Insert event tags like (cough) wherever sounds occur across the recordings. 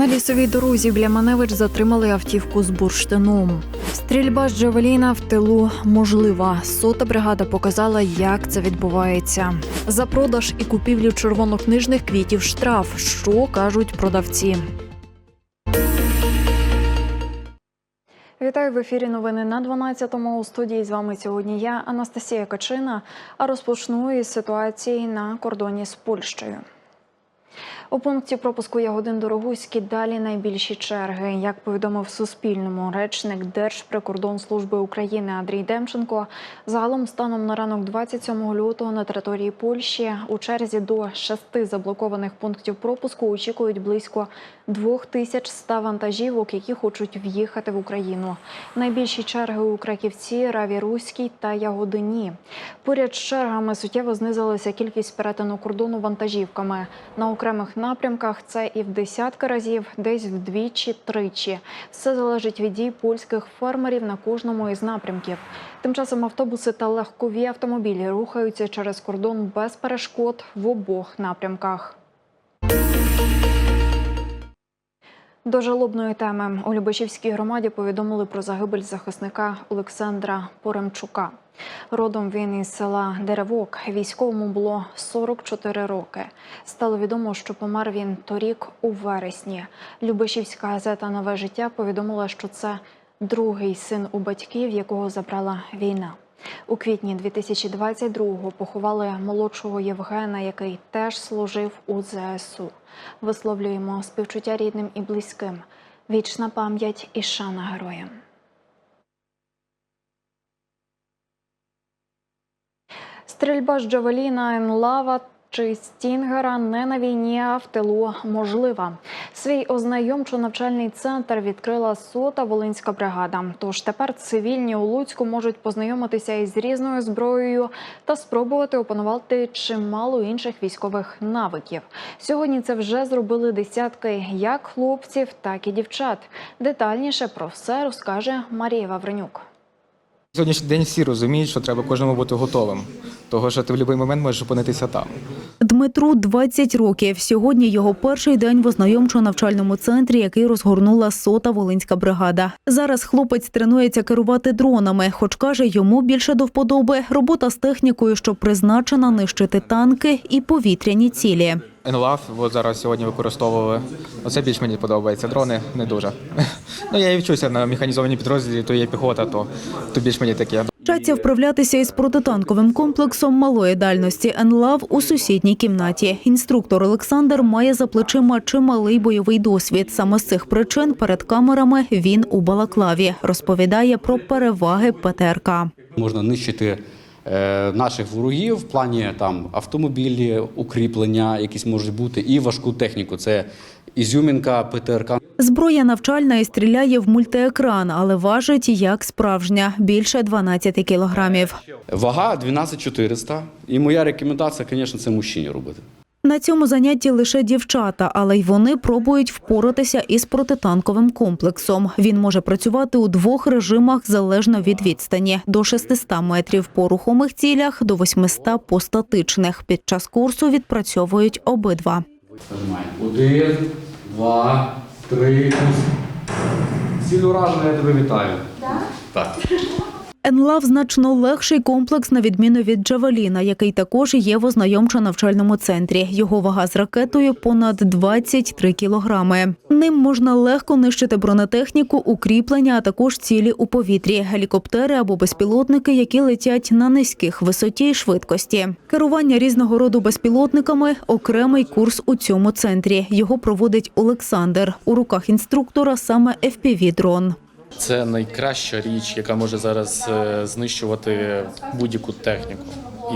На лісовій дорозі біля Маневич затримали автівку з бурштином. Стрільба з Джавеліна в тилу можлива. Сота бригада показала, як це відбувається. За продаж і купівлю червонокнижних квітів штраф. Що кажуть продавці? Вітаю в ефірі. Новини на 12-му. У студії з вами сьогодні я, Анастасія Качина. А розпочну із ситуації на кордоні з Польщею. У пункті пропуску Ягодин Дорогуські далі найбільші черги. Як повідомив Суспільному речник Держприкордонслужби України Андрій Демченко, загалом станом на ранок 27 лютого на території Польщі у черзі до шести заблокованих пунктів пропуску очікують близько 2100 вантажівок, які хочуть в'їхати в Україну. Найбільші черги у Краківці, Раві Руській та Ягодині. Поряд з чергами суттєво знизилася кількість перетину кордону вантажівками. На окремих напрямках це і в десятки разів, десь вдвічі-тричі. Все залежить від дій польських фермерів на кожному із напрямків. Тим часом автобуси та легкові автомобілі рухаються через кордон без перешкод в обох напрямках. До жалобної теми у Любешівській громаді повідомили про загибель захисника Олександра Поремчука. Родом він із села Деревок. Військовому було 44 роки. Стало відомо, що помер він торік у вересні. Любешівська газета Нове життя повідомила, що це другий син у батьків, якого забрала війна. У квітні 2022-го поховали молодшого Євгена, який теж служив у ЗСУ. Висловлюємо співчуття рідним і близьким. Вічна пам'ять і шана героям. Стрільба з Джавеліна, Енлава чи Стінгера не на війні, а в тилу можлива. Свій ознайомчо-навчальний центр відкрила сота Волинська бригада. Тож тепер цивільні у Луцьку можуть познайомитися із різною зброєю та спробувати опанувати чимало інших військових навиків. Сьогодні це вже зробили десятки як хлопців, так і дівчат. Детальніше про все розкаже Марія Вавренюк. Сьогоднішній день всі розуміють, що треба кожному бути готовим, того що ти в будь-який момент можеш опинитися там. Дмитру 20 років. Сьогодні його перший день в ознайомчо-навчальному центрі, який розгорнула сота Волинська бригада. Зараз хлопець тренується керувати дронами, хоч каже, йому більше до вподоби робота з технікою, що призначена нищити танки і повітряні цілі. НЛАВ от зараз сьогодні використовували. Оце більш мені подобається. Дрони не дуже. Ну я і вчуся на механізованій підрозділі, то є піхота, то, то більш мені таке. Вчаться вправлятися із протитанковим комплексом малої дальності «Енлав» у сусідній кімнаті. Інструктор Олександр має за плечима чималий бойовий досвід. Саме з цих причин перед камерами він у балаклаві розповідає про переваги ПТРК. Можна нищити наших ворогів в плані там автомобілі, укріплення, якісь можуть бути, і важку техніку. Це ізюмінка, ПТРК. Зброя навчальна і стріляє в мультиекран, але важить як справжня більше 12 кілограмів. Вага 12400. І моя рекомендація, звісно, це мужчині робити. На цьому занятті лише дівчата, але й вони пробують впоратися із протитанковим комплексом. Він може працювати у двох режимах залежно від відстані: до 600 метрів по рухомих цілях, до 800 по статичних. Під час курсу відпрацьовують обидва. Один, два, три. Ціль уражена, я тебе вітаю. Так. Енлав значно легший комплекс на відміну від Джавеліна, який також є в ознайомчо-навчальному центрі. Його вага з ракетою понад 23 кілограми. Ним можна легко нищити бронетехніку, укріплення, а також цілі у повітрі, гелікоптери або безпілотники, які летять на низьких висоті й швидкості. Керування різного роду безпілотниками окремий курс у цьому центрі. Його проводить Олександр. У руках інструктора саме FPV-дрон. Це найкраща річ, яка може зараз е, знищувати будь-яку техніку.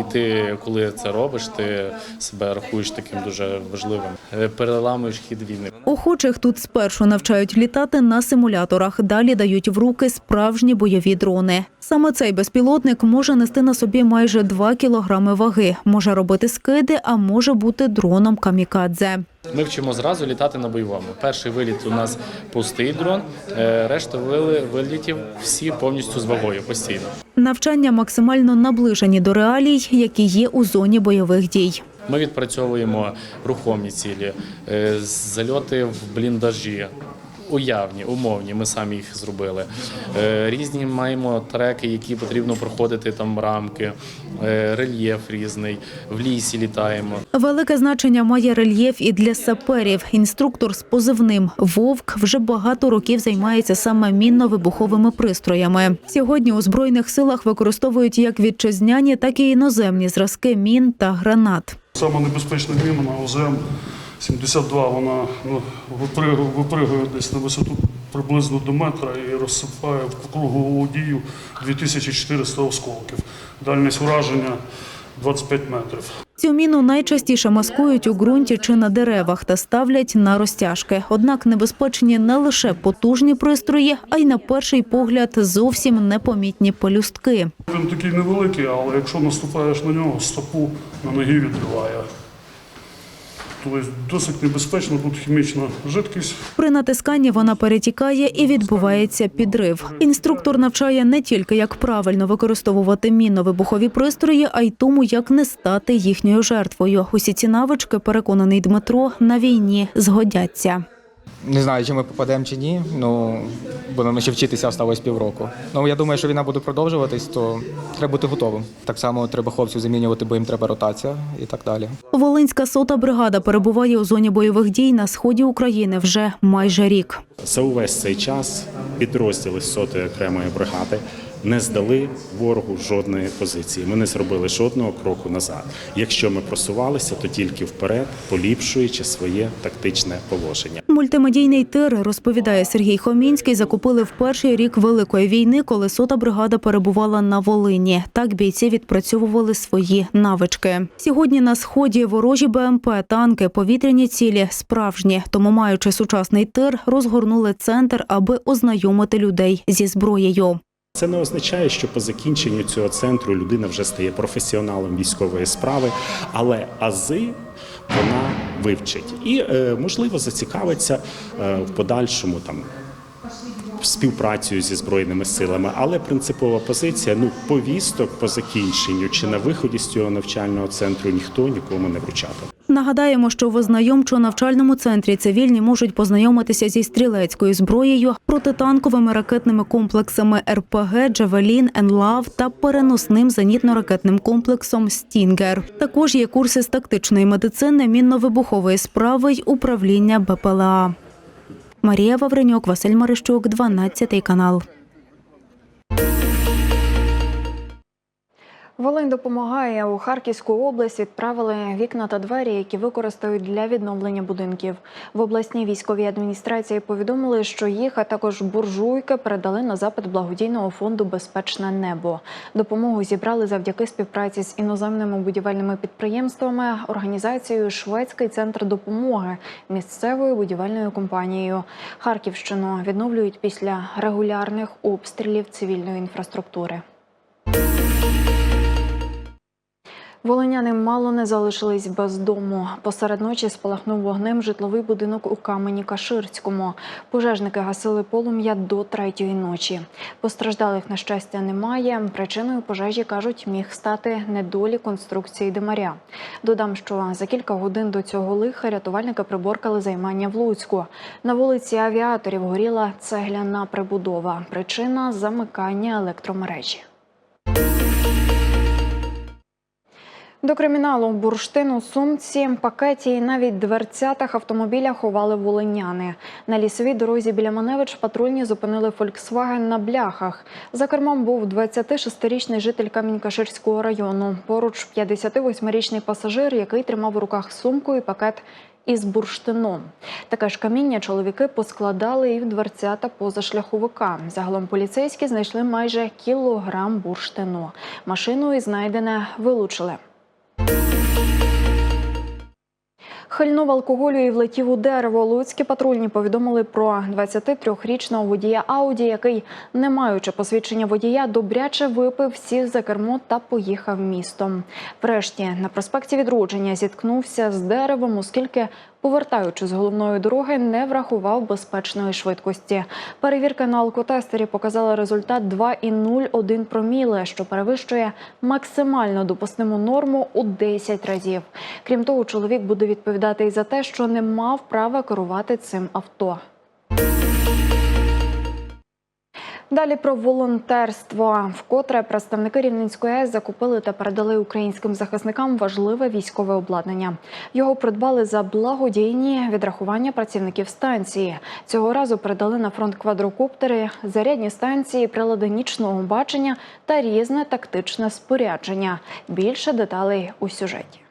І ти, коли це робиш, ти себе рахуєш таким дуже важливим. Е, Переламуєш хід війни. Охочих тут спершу навчають літати на симуляторах, далі дають в руки справжні бойові дрони. Саме цей безпілотник може нести на собі майже 2 кілограми ваги, може робити скиди, а може бути дроном камікадзе. Ми вчимо зразу літати на бойовому. Перший виліт у нас пустий дрон, е, решта вилітів всі повністю з вагою постійно. Навчання максимально наближені до реалій, які є у зоні бойових дій. Ми відпрацьовуємо рухомі цілі, е, зальоти в бліндажі. Уявні, умовні, ми самі їх зробили. Е, Різні маємо треки, які потрібно проходити там рамки, е, рельєф різний, в лісі літаємо. Велике значення має рельєф і для саперів. Інструктор з позивним Вовк вже багато років займається саме мінно-вибуховими пристроями. Сьогодні у збройних силах використовують як вітчизняні, так і іноземні зразки мін та гранат. Саме небезпечна міна на ОЗМ 72, вона ну, випригує, випригує десь на висоту приблизно до метра і розсипає в кругову дію 2400 осколків. Дальність враження 25 метрів. Цю міну найчастіше маскують у ґрунті чи на деревах та ставлять на розтяжки. Однак небезпечні не лише потужні пристрої, а й на перший погляд зовсім непомітні пелюстки. Він такий невеликий, але якщо наступаєш на нього, стопу на ноги відриває. Тобто досить небезпечно, тут хімічна жидкість. При натисканні вона перетікає і відбувається підрив. Інструктор навчає не тільки як правильно використовувати мінно-вибухові пристрої, а й тому, як не стати їхньою жертвою. Усі ці навички, переконаний Дмитро, на війні згодяться. Не знаю, чи ми попадемо чи ні. Ну будемо ще вчитися осталось півроку. Ну я думаю, що війна буде продовжуватись, то треба бути готовим. Так само треба хлопців замінювати, бо їм треба ротація і так далі. Волинська сота бригада перебуває у зоні бойових дій на сході України вже майже рік. За увесь цей час підрозділи сотої окремої бригади не здали ворогу жодної позиції. Ми не зробили жодного кроку назад. Якщо ми просувалися, то тільки вперед, поліпшуючи своє тактичне положення. Мультимедійний тир, розповідає Сергій Хомінський, закупили в перший рік Великої війни, коли сота бригада перебувала на Волині. Так бійці відпрацьовували свої навички. Сьогодні на сході ворожі БМП, танки, повітряні цілі справжні. Тому, маючи сучасний тир, розгорнули центр, аби ознайомити людей зі зброєю. Це не означає, що по закінченню цього центру людина вже стає професіоналом військової справи, але ази вона вивчить і, е, можливо, зацікавиться е, в подальшому там. Співпрацею зі збройними силами, але принципова позиція ну повісток по закінченню чи на виході з цього навчального центру ніхто нікому не вручатиме. Нагадаємо, що в ознайомчо-навчальному центрі цивільні можуть познайомитися зі стрілецькою зброєю, протитанковими ракетними комплексами РПГ, Джавелін, Енлав та переносним зенітно-ракетним комплексом Стінгер. Також є курси з тактичної медицини, мінно-вибухової справи й управління БПЛА. Марія Вавренюк, Василь Марищук, 12 канал. Волинь допомагає у Харківську область. Відправили вікна та двері, які використають для відновлення будинків. В обласній військовій адміністрації повідомили, що їх, а також буржуйки, передали на запит благодійного фонду Безпечне небо. Допомогу зібрали завдяки співпраці з іноземними будівельними підприємствами, організацією Шведський центр допомоги місцевою будівельною компанією. Харківщину відновлюють після регулярних обстрілів цивільної інфраструктури. Волиняни мало не залишились без дому. Посеред ночі спалахнув вогнем житловий будинок у камені Каширському. Пожежники гасили полум'я до третьої ночі. Постраждалих на щастя немає. Причиною пожежі кажуть, міг стати недолі конструкції димаря. Додам, що за кілька годин до цього лиха рятувальники приборкали займання в Луцьку. На вулиці авіаторів горіла цегляна прибудова. Причина замикання електромережі. До криміналу бурштину, сумці, пакеті і навіть дверцятах автомобіля ховали волиняни. На лісовій дорозі біля Маневич патрульні зупинили Фольксваген на бляхах. За кермом був 26-річний житель Камінь-Каширського району. Поруч 58-річний пасажир, який тримав у руках сумку і пакет із бурштином. Таке ж каміння чоловіки поскладали і в дверцята позашляховика. Загалом поліцейські знайшли майже кілограм бурштину. Машину і знайдене вилучили. Хильнув алкоголю і влетів у дерево. Луцькі патрульні повідомили про 23-річного водія Ауді, який, не маючи посвідчення водія, добряче випив, сів за кермо та поїхав містом. Врешті на проспекті відродження зіткнувся з деревом, оскільки повертаючи з головної дороги, не врахував безпечної швидкості. Перевірка на алкотестері показала результат 2,01 проміле, що перевищує максимально допустиму норму у 10 разів. Крім того, чоловік буде відповідати і за те, що не мав права керувати цим авто. Далі про волонтерство. Вкотре представники Рівненської АЕС закупили та передали українським захисникам важливе військове обладнання. Його придбали за благодійні відрахування працівників станції. Цього разу передали на фронт квадрокоптери, зарядні станції, прилади нічного бачення та різне тактичне спорядження. Більше деталей у сюжеті.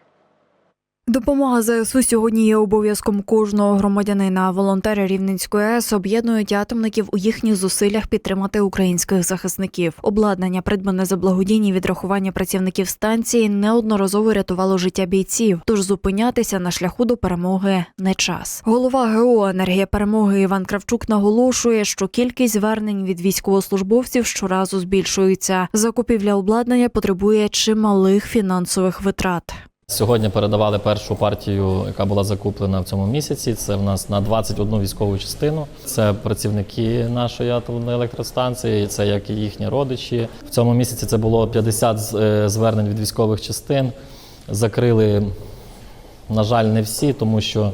Допомога ЗСУ сьогодні є обов'язком кожного громадянина. Волонтери Рівненської АЕС об'єднують атомників у їхніх зусиллях підтримати українських захисників. Обладнання, придбане за благодійні відрахування працівників станції, неодноразово рятувало життя бійців. Тож зупинятися на шляху до перемоги не час. Голова ГО енергія перемоги Іван Кравчук наголошує, що кількість звернень від військовослужбовців щоразу збільшується. Закупівля обладнання потребує чималих фінансових витрат. Сьогодні передавали першу партію, яка була закуплена в цьому місяці. Це в нас на 21 військову частину. Це працівники нашої атомної електростанції, це як і їхні родичі. В цьому місяці це було 50 з- е, звернень від військових частин. Закрили, на жаль, не всі, тому що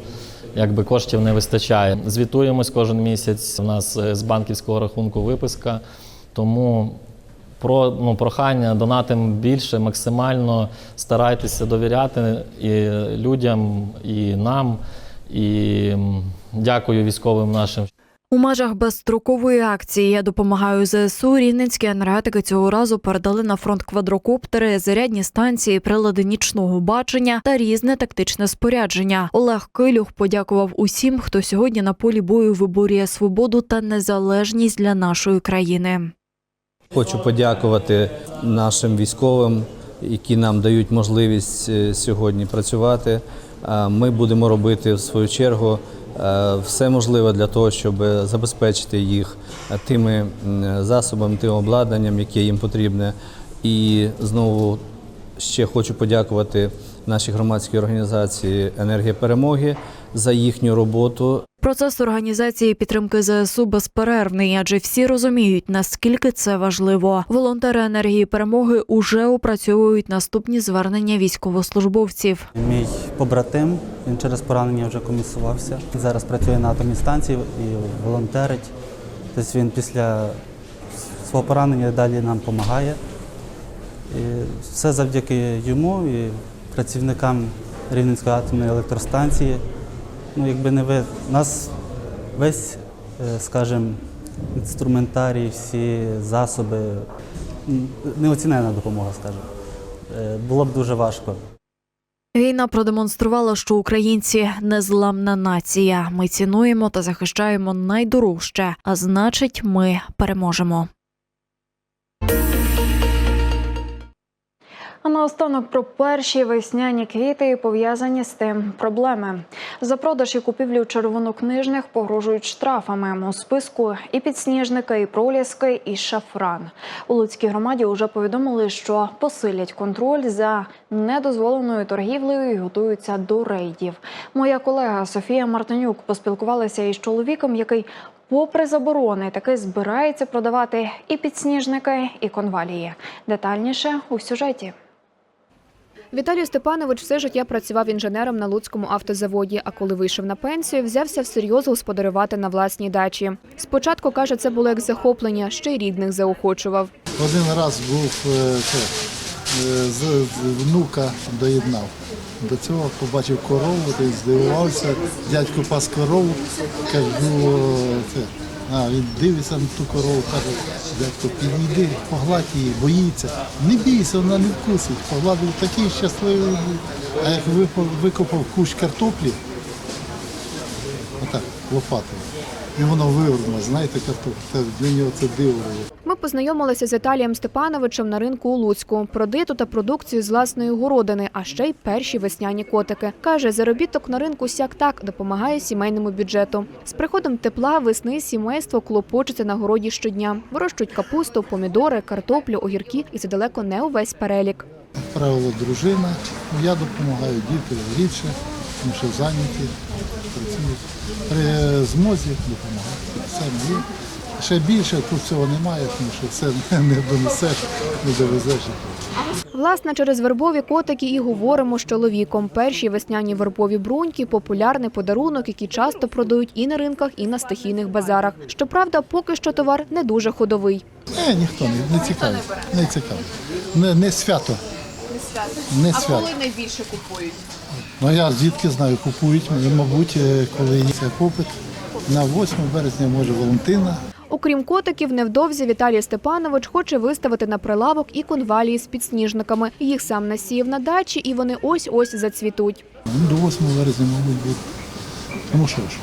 якби коштів не вистачає. Звітуємось кожен місяць. У нас е, з банківського рахунку виписка. Тому про ну, прохання донатим більше, максимально старайтеся довіряти і людям, і нам. І дякую військовим нашим. У межах безстрокової акції Я допомагаю ЗСУ рівненські енергетики цього разу передали на фронт квадрокоптери, зарядні станції, прилади нічного бачення та різне тактичне спорядження. Олег Килюх подякував усім, хто сьогодні на полі бою виборює свободу та незалежність для нашої країни. Хочу подякувати нашим військовим, які нам дають можливість е, сьогодні працювати. Ми будемо робити в свою чергу е, все можливе для того, щоб забезпечити їх е, тими засобами, тим обладнанням, яке їм потрібне. І знову ще хочу подякувати нашій громадській організації Енергія перемоги за їхню роботу. Процес організації підтримки ЗСУ безперервний, адже всі розуміють, наскільки це важливо. Волонтери енергії перемоги уже опрацьовують наступні звернення військовослужбовців. Мій побратим, він через поранення вже комісувався. Зараз працює на атомній станції і волонтерить. Тобто він після свого поранення далі нам допомагає. І все завдяки йому і працівникам Рівненської атомної електростанції. Ну, якби не ви, нас весь, е, скажімо, інструментарій, всі засоби, неоцінена допомога, скажімо. Е, Було б дуже важко. Війна продемонструвала, що українці незламна нація. Ми цінуємо та захищаємо найдорожче, а значить, ми переможемо. А наостанок про перші весняні квіти пов'язані з тим проблеми. За продаж і купівлю червонокнижних погрожують штрафами. У списку і підсніжники, і проліски, і шафран. У Луцькій громаді вже повідомили, що посилять контроль за недозволеною торгівлею і готуються до рейдів. Моя колега Софія Мартинюк поспілкувалася із чоловіком, який, попри заборони, таки збирається продавати і підсніжники, і конвалії. Детальніше у сюжеті. Віталій Степанович все життя працював інженером на Луцькому автозаводі, а коли вийшов на пенсію, взявся всерйоз господарювати на власній дачі. Спочатку, каже, це було як захоплення, ще й рідних заохочував. Один раз був е, це, е, з внука доєднав. До цього побачив корову, здивувався. Дядько пас корову, кажу, це. А він дивиться на ту корову, каже, дядько, підійди, погладь її, боїться. Не бійся, вона не вкусить. Погладив такий щасливий. А як викопав кущ картоплі, отак, лопатою. І воно вивернуло, знаєте, картоплю. Це Для нього це диво. Ми познайомилися з Віталієм Степановичем на ринку у Луцьку. Продиту та продукцію з власної городини, а ще й перші весняні котики. Каже, заробіток на ринку сяк так допомагає сімейному бюджету. З приходом тепла весни сімейство клопочеться на городі щодня. Вирощують капусту, помідори, картоплю, огірки, і це далеко не увесь перелік. Як правило, дружина. Ну, Я допомагаю, діти рідше, тому що зайняті. працюють. При змозі допомагають. Ми. Ще більше тут цього немає, тому що це (laughs) не донесеш, не довезеш. Власне, через вербові котики і говоримо з чоловіком. Перші весняні вербові бруньки популярний подарунок, який часто продають і на ринках, і на стихійних базарах. Щоправда, поки що товар не дуже ходовий. Не, ніхто не, не цікавий. Не цікавий. Не, не свято. Не свято. А коли найбільше купують? Ну я звідки знаю, купують, ну, мабуть, е, коли є попит. На 8 березня, може, Валентина. Окрім котиків, невдовзі Віталій Степанович хоче виставити на прилавок і конвалії з підсніжниками. Їх сам насіяв на дачі, і вони ось-ось зацвітуть. Ну, До 8 березня, мабуть, буде. Тому що ж,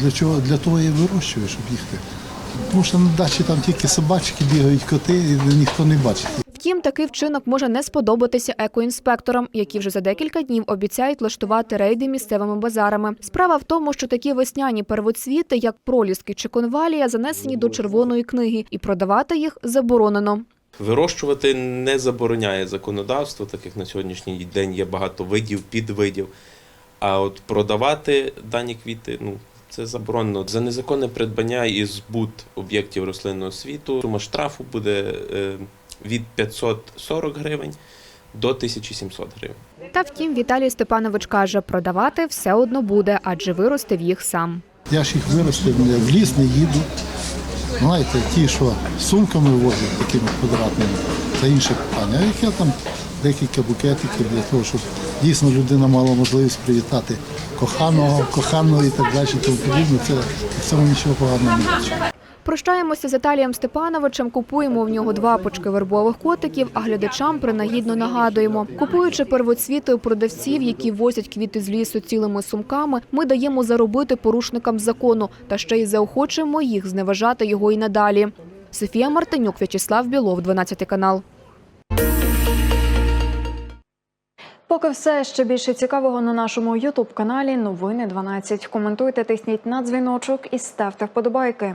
для чого для того я вирощую, щоб їхати. Тому що на дачі там тільки собачки бігають, коти, і ніхто не бачить. Втім, такий вчинок може не сподобатися екоінспекторам, які вже за декілька днів обіцяють влаштувати рейди місцевими базарами. Справа в тому, що такі весняні первоцвіти, як проліски чи конвалія, занесені до червоної книги, і продавати їх заборонено. Вирощувати не забороняє законодавство, так як на сьогоднішній день є багато видів, підвидів. А от продавати дані квіти, ну це заборонено. За незаконне придбання і збут об'єктів рослинного світу сума штрафу буде е, від 540 гривень до 1700 гривень. Та втім, Віталій Степанович каже, продавати все одно буде, адже виростив їх сам. Я ж їх виростив, в ліс не їду. Знаєте, ті, що сумками возять, такими квадратними, це інше питання. А яке там декілька букетиків для того, щоб дійсно людина мала можливість привітати коханого, коханого і так далі, тому подібне, це в цьому нічого поганого не бачу. Прощаємося з Віталієм Степановичем, купуємо в нього два пучки вербових котиків, а глядачам принагідно нагадуємо. Купуючи первоцвіти у продавців, які возять квіти з лісу цілими сумками, ми даємо заробити порушникам закону та ще й заохочуємо їх зневажати його і надалі. Софія Мартинюк, В'ячеслав Білов, 12 канал. Поки все ще більше цікавого на нашому Ютуб каналі Новини 12. Коментуйте, тисніть на дзвіночок і ставте вподобайки.